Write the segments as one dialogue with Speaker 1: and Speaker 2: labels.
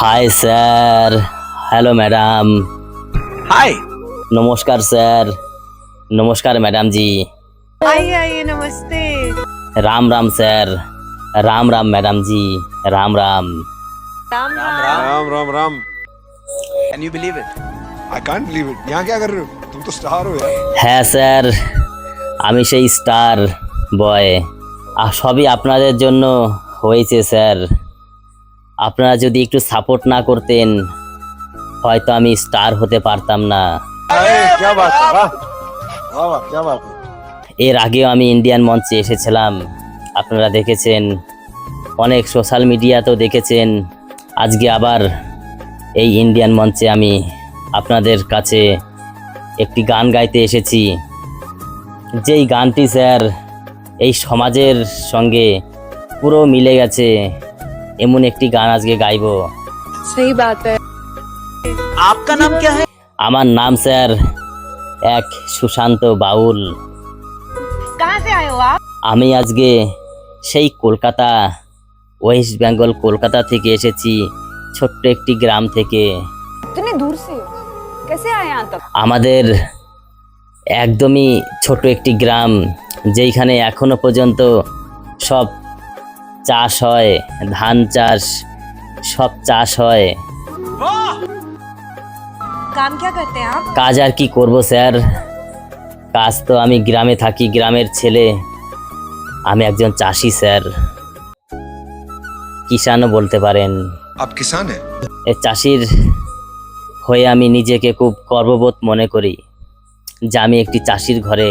Speaker 1: hi sir hello madam
Speaker 2: hi
Speaker 1: নমস্কার sir নমস্কার madam জি
Speaker 3: आइए आइए नमस्ते
Speaker 1: Ram Ram sir Ram Ram madam G Ram Ram
Speaker 3: Ram Ram
Speaker 2: Ram Ram Ram can you believe it
Speaker 4: I can't believe it यहाँ क्या कर रहे हो तुम तो स्टार हो यार
Speaker 1: হ্যাঁ স্যার আমি সেই স্টার বয় আর সবই আপনাদের জন্য হয়েছে স্যার আপনারা যদি একটু সাপোর্ট না করতেন হয়তো আমি স্টার হতে পারতাম না। এর আগেও আমি ইন্ডিয়ান মঞ্চে এসেছিলাম। আপনারা দেখেছেন অনেক সোশ্যাল মিডিয়াতেও দেখেছেন। আজকে আবার এই ইন্ডিয়ান মঞ্চে আমি আপনাদের কাছে একটি গান গাইতে এসেছি। যেই গানটি স্যার এই সমাজের সঙ্গে পুরো মিলে গেছে। এমন একটি গান আজকে গাইব।
Speaker 2: আপনার নাম
Speaker 1: আমার নাম স্যার এক সুশান্ত বাউল। আমি আজকে সেই কলকাতা ওয়েস্ট বেঙ্গল কলকাতা থেকে এসেছি ছোট্ট একটি গ্রাম থেকে। আমাদের একদমই ছোট একটি গ্রাম যেইখানে এখনও পর্যন্ত সব চাষ হয় ধান চাষ সব চাষ হয়। কাজ আর কি করব স্যার? কাজ তো আমি গ্রামে থাকি গ্রামের ছেলে। আমি একজন চাষি স্যার। কিষানও বলতে পারেন। হ্যাঁ? চাষির হয়ে আমি নিজেকে খুব গর্ববোধ মনে করি যে আমি একটি চাষির ঘরে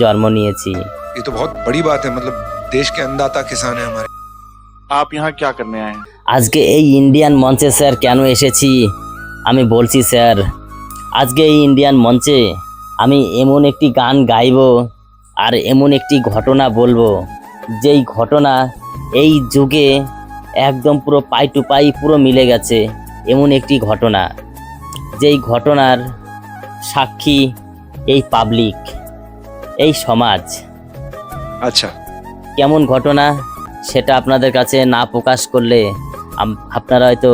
Speaker 1: জন্ম নিয়েছি।
Speaker 4: এ তো বহুত বড়ি বাত হ্যাঁ মতলব देश के अन्नदाता किसान है हमारे
Speaker 5: आप यहाँ क्या करने आए हैं
Speaker 1: আজকে এই ইন্ডিয়ান মঞ্চে স্যার কেন এসেছি আমি বলছি স্যার আজকে এই ইন্ডিয়ান মঞ্চে আমি এমন একটি গান গাইবো আর এমন একটি ঘটনা বলবো যেই ঘটনা এই যুগে একদম পুরো পাই টু পাই পুরো মিলে গেছে এমন একটি ঘটনা যেই ঘটনার সাক্ষী এই পাবলিক এই সমাজ
Speaker 4: अच्छा
Speaker 1: কেমন ঘটনা সেটা আপনাদের কাছে না প্রকাশ করলে আপনারা হয়তো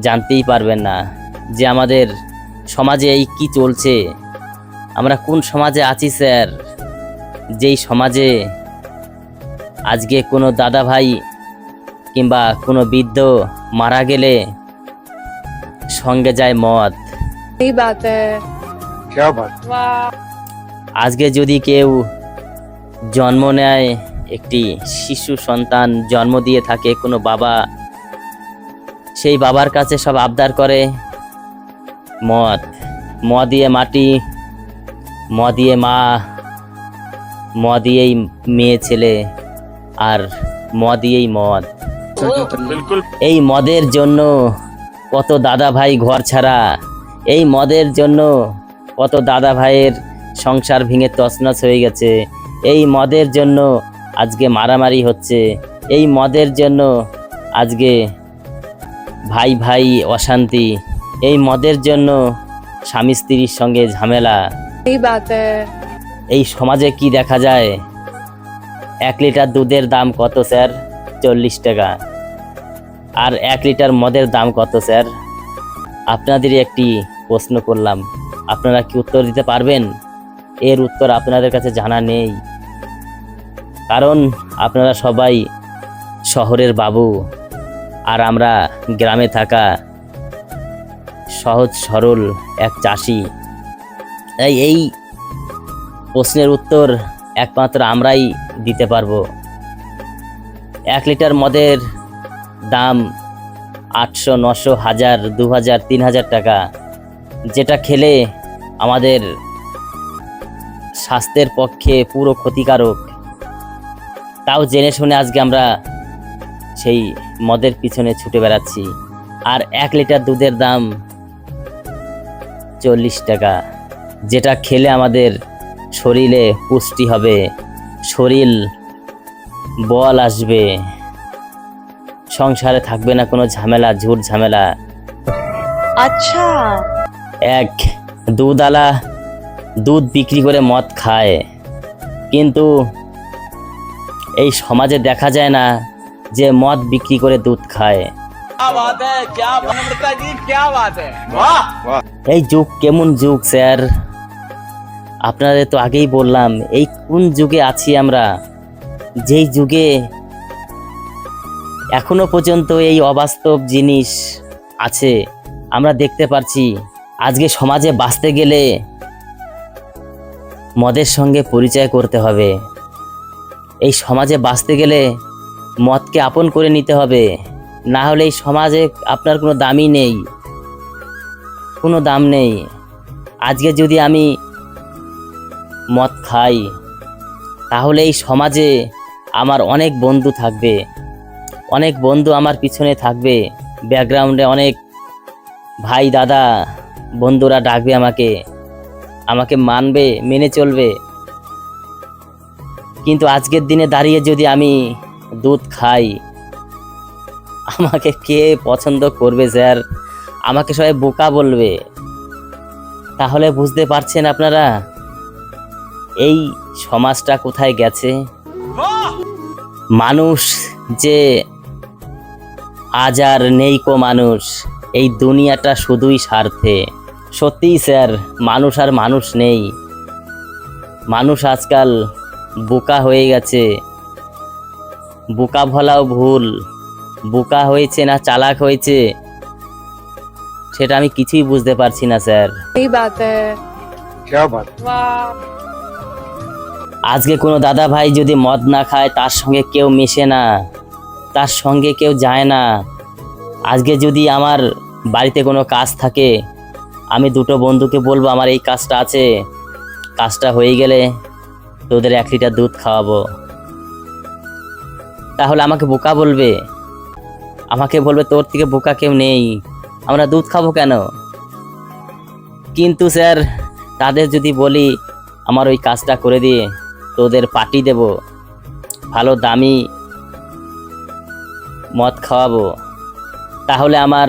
Speaker 1: জানতেই পারবেন না যে আমাদের সমাজে এই কি চলছে। আমরা কোন সমাজে আছি স্যার? যেই সমাজে আজকে কোনো দাদা ভাই কিংবা কোনো বৃদ্ধ মারা গেলে সঙ্গে যায় মদ। আজকে যদি কেউ জন্ম নেয় একটি শিশু সন্তান জন্ম দিয়ে থাকে কোনো বাবা। সেই বাবার কাছে সব আবদার করে মদ। ম দিয়ে মাটি ম দিয়ে মা ম দিয়েই মেয়ে ছেলে আর ম দিয়েই মদ। এই মদের জন্য কত দাদা ভাই ঘর ছাড়া এই মদের জন্য কত দাদা ভাইয়ের সংসার ভেঙে তছনছ হয়ে গেছে। এই মদের জন্য আজকে মারামারি হচ্ছে। এই মদের জন্য আজকে ভাই ভাই অশান্তি। এই মদের জন্য স্বামী স্ত্রীর সঙ্গে ঝামেলা। এই সমাজে কি দেখা যায়? এক লিটার দুধের দাম কত স্যার? চল্লিশ টাকা। আর এক লিটার মদের দাম কত স্যার? আপনাদের একটি প্রশ্ন করলাম। আপনারা কি উত্তর দিতে পারবেন? এর উত্তর আপনাদের কাছে জানা নেই। কারণ আপনারা সবাই শহরের বাবু আর আমরা গ্রামে থাকা সহজ সরল এক চাষি। তাই এই প্রশ্নের উত্তর একমাত্র আমরাই দিতে পারব। এক লিটার মদের দাম আটশো, নশো, হাজার দু হাজার তিন হাজার টাকা, যেটা খেলে আমাদের স্বাস্থ্যের পক্ষে পুরো ক্ষতিকারক। তাও জেনে শুনে আজকে আমরা সেই মদের পিছনে ছুটে বেড়াচ্ছি। আর এক লিটার দুধের দাম চল্লিশ টাকা যেটা খেলে আমাদের শরীরে পুষ্টি হবে শরীর বল আসবে সংসারে থাকবে না কোনো ঝামেলা ঝুট ঝামেলা।
Speaker 3: আচ্ছা।
Speaker 1: এক দুধালা দুধ বিক্রি করে মদ খায়। কিন্তু এই সমাজে দেখা যায় না যে মদ বিক্রি করে দুধ খায়। এই যুগ কেমন যুগ স্যার? আপনাদের তো আগেই বললাম এই কোন যুগে আছি আমরা? যেই যুগে এখনও পর্যন্ত এই অবাস্তব জিনিস আছে আমরা দেখতে পারছি। আজকে সমাজে বাঁচতে গেলে মদের সঙ্গে পরিচয় করতে হবে। এই সমাজে বাঁচতে গেলে মদকে আপন করে নিতে হবে। না হলে এই সমাজে আপনার কোনো দামই নেই। কোনো দাম নেই। আজকে যদি আমি মদ খাই, তাহলে এই সমাজে আমার অনেক বন্ধু থাকবে। অনেক বন্ধু আমার পিছনে থাকবে। ব্যাকগ্রাউন্ডে অনেক ভাই, দাদা, বন্ধুরা ডাকবে আমাকে। আমাকে মানবে, মেনে চলবে। কিন্তু আজকের দিনে দাঁড়িয়ে যদি আমি দুধ খাই, আমাকে কে পছন্দ করবে, স্যার? আমাকে সবাই বোকা বলবে। তাহলে বুঝতে পারছেন আপনারা, এই সমাজটা কোথায় গেছে? মানুষ যে আজ আর নেই কো মানুষ, এই দুনিয়াটা শুধুই স্বার্থে। সত্যিই স্যার মানুষ আর মানুষ নেই। মানুষ আজকাল বোকা হয়ে গেছে। বোকা ভলাও ভুল। বোকা হয়েছে না চালাক হয়েছে? সেটা আমি কিছুই বুঝতে পারছি না স্যার। আজকে কোনো দাদা ভাই যদি মদ না খায় তার সঙ্গে কেউ মেশে না। তার সঙ্গে কেউ যায় না। আজকে যদি আমার বাড়িতে কোনো কাজ থাকে আমি দুটো বন্ধুকে বলব, আমার এই কাজটা আছে। কাজটা হয়ে গেলে তোদের এক লিটার দুধ খাওয়াবো। তাহলে আমাকে বোকা বলবে? আমাকে বলবে, তোর থেকে বোকা কেউ নেই। আমরা দুধ খাব কেন? কিন্তু স্যার, তাদের যদি বলি, আমার ওই কাজটা করে দিয়ে তোদের পার্টি দেব, ভালো দামি মদ খাওয়াবো, তাহলে আমার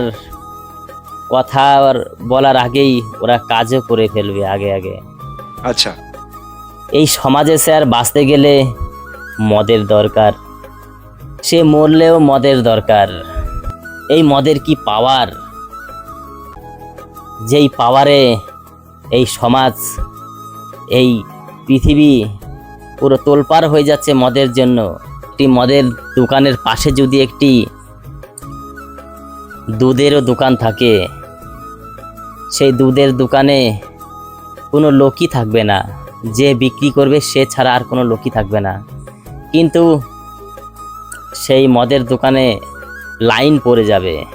Speaker 1: কথা বলার আগেই ওরা কাজও করে ফেলবে আগে আগে।
Speaker 4: আচ্ছা।
Speaker 1: এই সমাজে স্যার বাঁচতে গেলে মদের দরকার। সে মরলেও মদের দরকার। এই মদের কি পাওয়ার? যেই পাওয়ারে এই সমাজ এই পৃথিবী পুরো তোলপার হয়ে যাচ্ছে মদের জন্য। একটি মদের দোকানের পাশে যদি একটি দুধেরও দোকান থাকে সেই দুধের দোকানে কোনো লোকই থাকবে না। যে বিক্রি করবে সে ছাড়া আর কোনো লোকই থাকবে না। কিন্তু সেই মদের দোকানে লাইন পড়ে যাবে।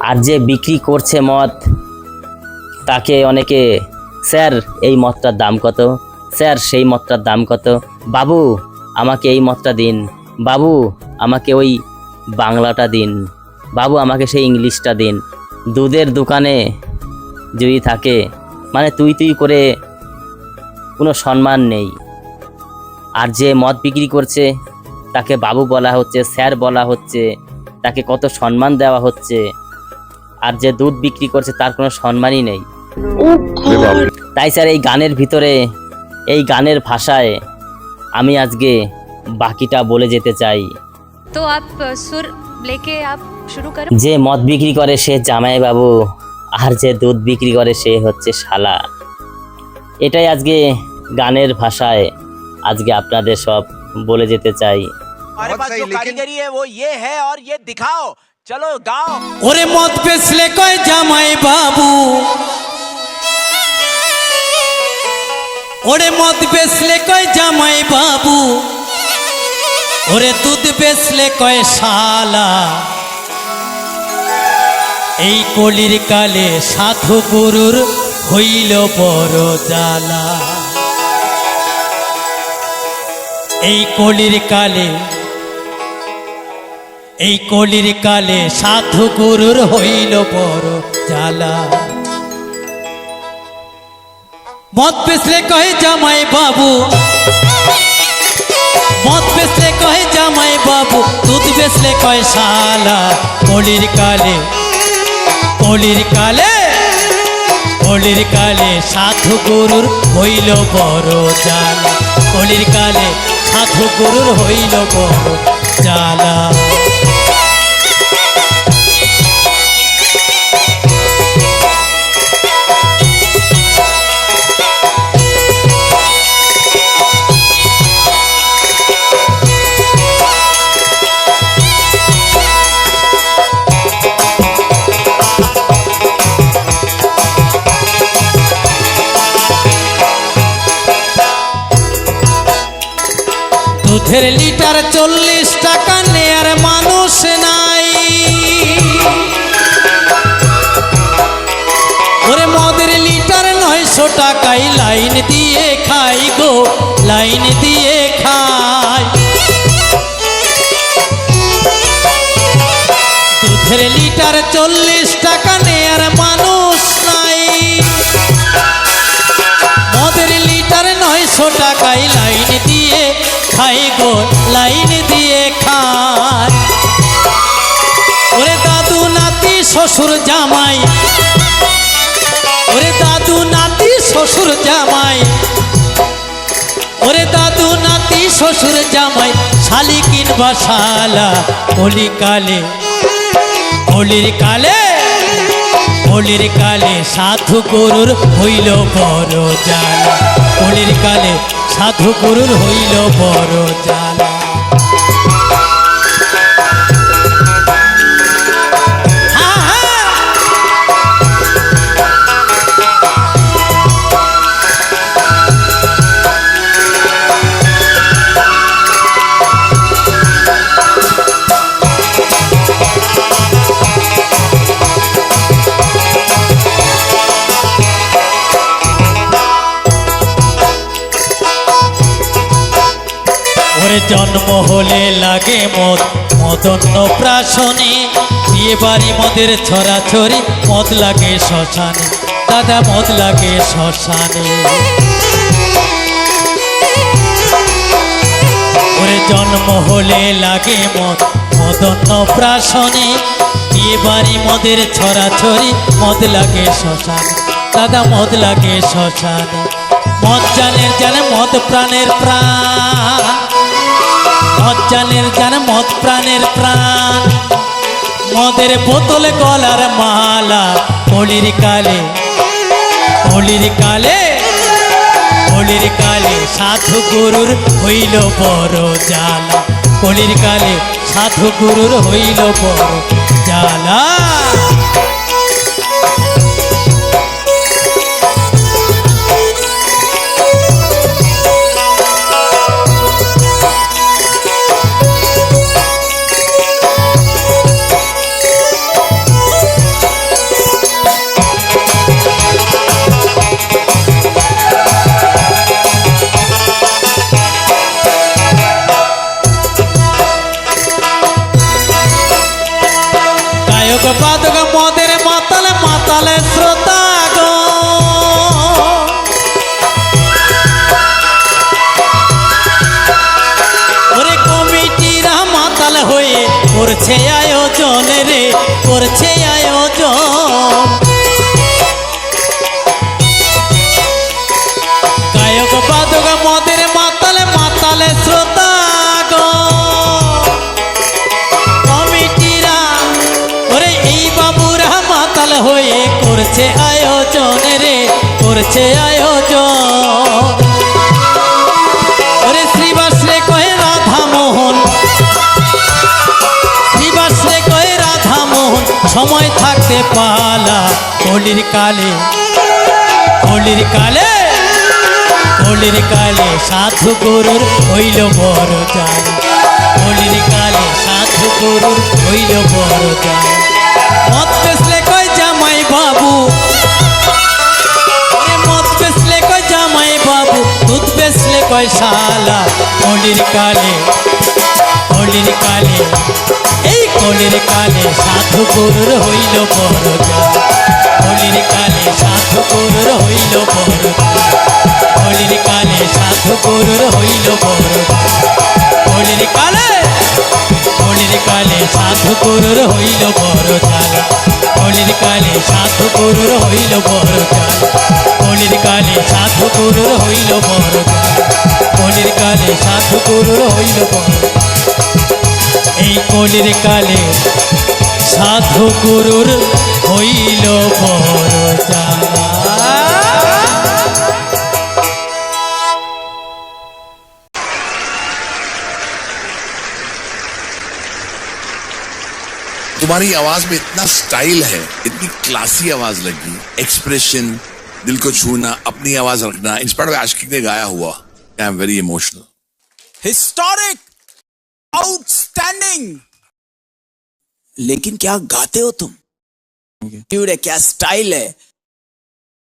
Speaker 1: আর যে বিক্রি করছে মদ, তাকে অনেকে, স্যার, এই মদটার দাম কত? স্যার, সেই মদটার দাম কত? বাবু, আমাকে এই মদটা দিন। বাবু, আমাকে ওই বাংলাটা দিন। বাবু, আমাকে সেই ইংলিশটা দিন। দুধের দোকানে যদি থাকে মানে তুই তুই করে কোনো সম্মান নেই। আর যে মদ বিক্রি করছে তাকে বাবু বলা হচ্ছে স্যার বলা হচ্ছে তাকে কত সম্মান দেওয়া হচ্ছে আর যে দুধ বিক্রি করছে তার কোনো সম্মানই নেই। তাই স্যার এই গানের ভিতরে এই গানের ভাষায় আমি আজকে বাকিটা বলে যেতে চাই।
Speaker 6: তো আপ সুর লেকে আপ শুরু
Speaker 1: যে মদ বিক্রি করে সে জামাই বাবু আর যে দুধ বিক্রি করে সে হচ্ছে শালা। এটাই আজকে গানের ভাষায় আজকে আপনাদের সব বলে যেতে চাই।
Speaker 2: চলো গাও।
Speaker 7: ওরে মদ পেছলে কয় জামাই বাবু? ওরে মদ বেসলে কয় জামাই বাবু? ওরে দুধ বেসলে কয় শালা? এই কলির কালে সাধু গুরুর হইল বড় জ্বালা এই কলির কালে, এই কলির কালে সাধু গুরুর হইল বড় জ্বালা মদ পেছলে কহে জামাই বাবু, মদ বেচলে কহে জামাই বাবু, দুধ বেচলে কয় শালা। কলির কালে কলির কালে অলির কালে সাধু গুরুর হইল বড় জ্বালা অলির কালে সাধু গুরুর হইল বড় জ্বালা দুধের লিটার চল্লিশ টাকা নেয়ার মানুষ নাই। ওরে মদের লিটার নয়শো টাকায় লাইন দিয়ে খাই গো, লাইন দিয়ে খাই। দুধের লিটার চল্লিশ টাকা নেয়ার মানুষ নাই। মদের লিটার নয়শো টাকায় খাই গো, লাইন দিয়ে খাই। ওরে দাদু, নাতি, শ্বশুর, জামাই। ওরে দাদু, নাতি, শ্বশুর, জামাই। ওরে দাদু, নাতি, শ্বশুর, জামাই, শালি কিনবা শালা কলিকালে হোলির কালে হোলির কালে সাধু গরুর হইল বড় জ্বালা। হোলির কালে সাধু গুরুর হইল বড় জ্বালা জন্ম হলে লাগে মদ। মদন্য প্রাশনে বিয়ে বাড়ি মদের ছড়াছড়ি, মদ লাগে শ্মশানে। দাদা, মদ লাগে শ্মশানে। ওরে জন্ম হলে লাগে মদ। মদন্য প্রাশনে বিয়ে বাড়ি মদের ছড়াছড়ি, মদ লাগে শ্মশানে। দাদা, মদ লাগে শ্মশানে। মদ জানের জানে, মদ প্রাণের প্রাণ। মদ জানের জানে মদ প্রাণের প্রাণ। মদের বোতলে, গলার মালা, হোলির কালে হোলির কালে হোলির কালে সাধু গুরুর হইল বড় জ্বালা। হোলির কালে সাধু গুরুর হইল বড় জ্বালা। করছে আয়োজন রে, করছে আয়োজন। গায়ক বাদক মদের মাতালে মাতালে শ্রোতা হয়ে করছে আয়োজন রে, করছে আয়োজন। শ্রীবাস কয়ে রাধা মোহন সময় থাকতে পালা, হোলির কালে। হোলির কালে হোলির কালে সাধু গরুর হইল বড় জাল। হোলির কালে সাধু গরুর হইল বড় কয় শালা। হোলির কালে হোলির কালে কলির কালে সাধু গরুর হইল জাল হোলির কালে সাধু গরুর হইল জাল হোলির কালে সাধু গরুর হইল বড় হোলির কালে হোলির কালে সাধু গরুর হইল জ্বালা হোলির কালে সাধু গরুর হইল জ্বালা হোলির কালে সাধু গরুর হইল জ্বালা হোলির কালে সাধু হইল এই কলির কালে সাধু গুরুর হইল বড় জ্বালা
Speaker 8: तुम्हारी आवाज में इतना स्टाइल है इतनी क्लासी आवाज लगी एक्सप्रेशन दिल को छूना अपनी आवाज रखना इंस्पायर्ड बाय आशिक ने गाया हुआ I am very emotional
Speaker 9: historic outstanding. लेकिन क्या गाते हो तुम? क्या स्टाइल है?